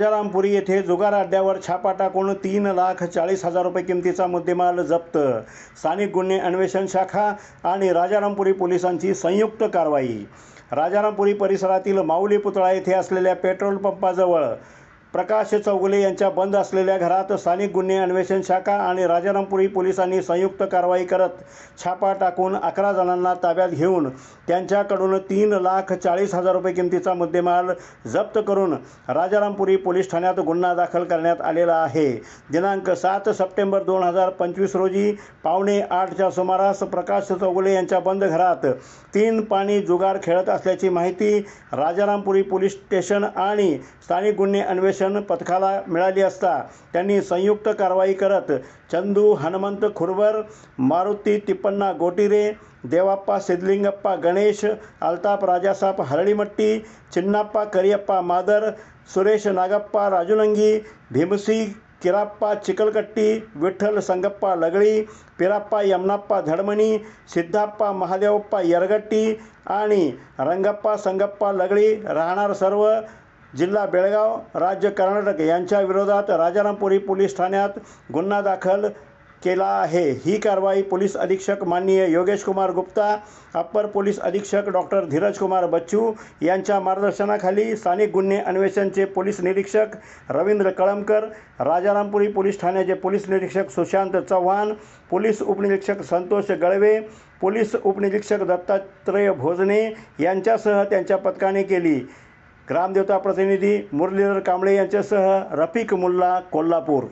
राजारामपुरी येथे जुगार अड्ड्यावर छापा टाकून तीन लाख चाळीस हजार रुपये किमतीचा मुद्देमाल जप्त. स्थानिक गुन्हे अन्वेषण शाखा आणि राजारामपुरी पोलिसांची संयुक्त कारवाई. राजारामपुरी परिसरातील माऊली पुतळा येथे असलेल्या पेट्रोल पंपाजवळ प्रकाश चौगुले यांच्या बंद असलेल्या घरात स्थानिक गुन्हे अन्वेषण शाखा आणि राजारामपुरी पोलिसांनी संयुक्त कारवाई करत छापा टाकून अकरा जणांना ताब्यात घेऊन त्यांच्याकडून तीन लाख चाळीस हजार रुपये किमतीचा मुद्देमाल जप्त करून राजारामपुरी पोलीस ठाण्यात गुन्हा दाखल करण्यात आलेला आहे. दिनांक सात सप्टेंबर दोन हजार पंचवीस रोजी पावणे आठच्या सुमारास प्रकाश चौगुले यांच्या बंद घरात तीन पाणी जुगार खेळत असल्याची माहिती राजारामपुरी पोलीस स्टेशन आणि स्थानिक गुन्हे अन्वेषण पथकाला मिळाली असता त्यांनी संयुक्त कारवाई करत चंदू हनुमंत खुरवर मारुती तिप्पन्ना गोटिरे देवाप्पा सिद्धलिंगप्पा गणेश अल्ताप राजासाप हरळीमट्टी चिन्नाप्पा करियप्पा मादर सुरेश नागप्पा राजुलंगी भीमसी किराप्पा चिकलकट्टी विठ्ठल संगप्पा लगळी पिराप्पा यमनाप्पा धडमणी सिद्धाप्पा महादेवप्पा यरगट्टी आणि रंगप्पा संगप्पा लगळी राहणार सर्व जिल्हा बेळगाव राज्य कर्नाटक यांच्या विरोधात राजारामपुरी पोलीस ठाण्यात गुन्हा दाखल केला आहे. ही कारवाई पोलीस अधीक्षक माननीय योगेश कुमार गुप्ता अप्पर पोलीस अधीक्षक डॉक्टर धीरज कुमार बच्चू यांच्या मार्गदर्शनाखाली स्थानिक गुन्हे अन्वेषणचे पोलीस निरीक्षक रवींद्र कळमकर राजारामपुरी पोलीस ठाण्याचे पोलीस निरीक्षक सुशांत चव्हाण पोलीस उपनिरीक्षक संतोष गळवे पोलीस उपनिरीक्षक दत्तात्रय भोजने यांच्यासह त्यांच्या पथकाने केली. ग्रामदेवता प्रतिनिधी मुरलीधर कांबळे यांच्यासह रफिक मुल्ला कोल्हापूर.